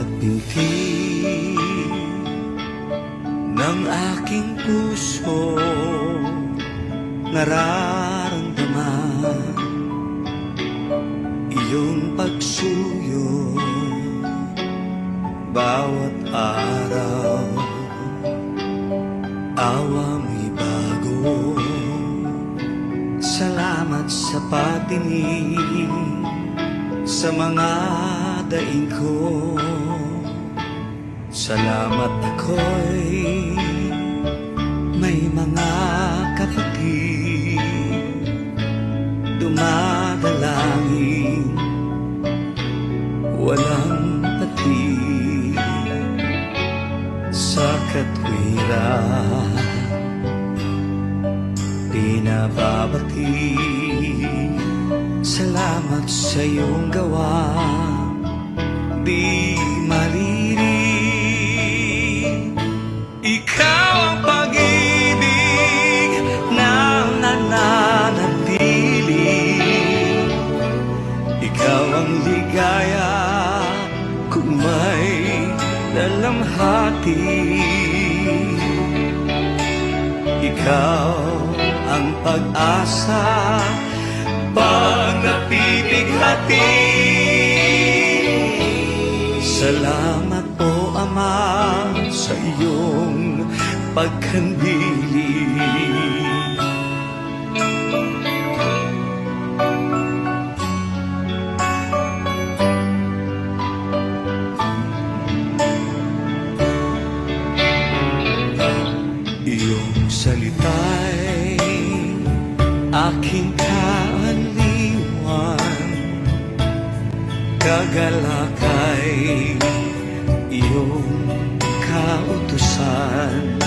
bawat binti ng aking puso nararamdaman iyong pagsuyo bawat araw. Awa may bago. Salamat sa patinig sa mga daing ko. Salamat ako'y may mga kapatid. Dumadalangin walang pati Sa katwiran. Pinababati Salamat sa iyong gawa Di maririnig Ikaw ang pag-ibig na nananatili. Ikaw ang ligaya kung may dalamhati ikaw ang pag-asa pag napipighati. Salamat po Ama sa iyong pagkandili. Iyong salita'y aking kaaliwan Kagalakay iyong kautusan.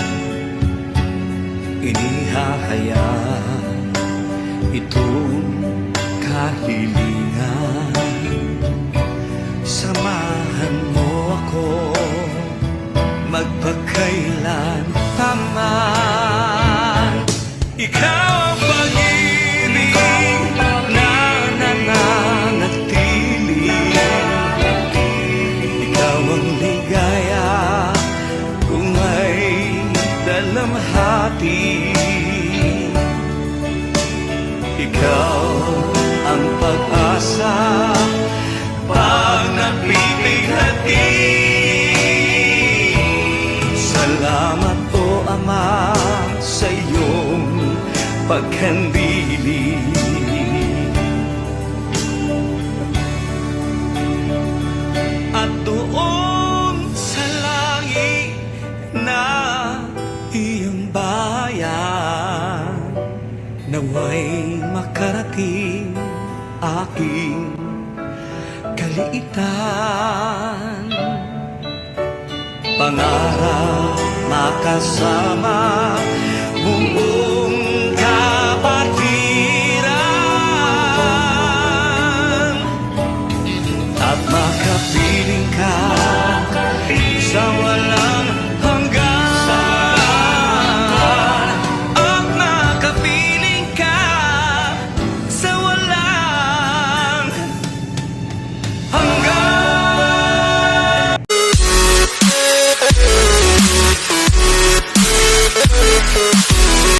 Inihahaya itong kahilingan. Samahan mo ako magpakailan paman. Ikaw dalamhati Ikaw ang pag-asa pag napipighati Salamat po Ama sa iyong pagkandili Naway makarating aking kaliitan. Pangarap makasama buong kapatiran. At makapiling ka sa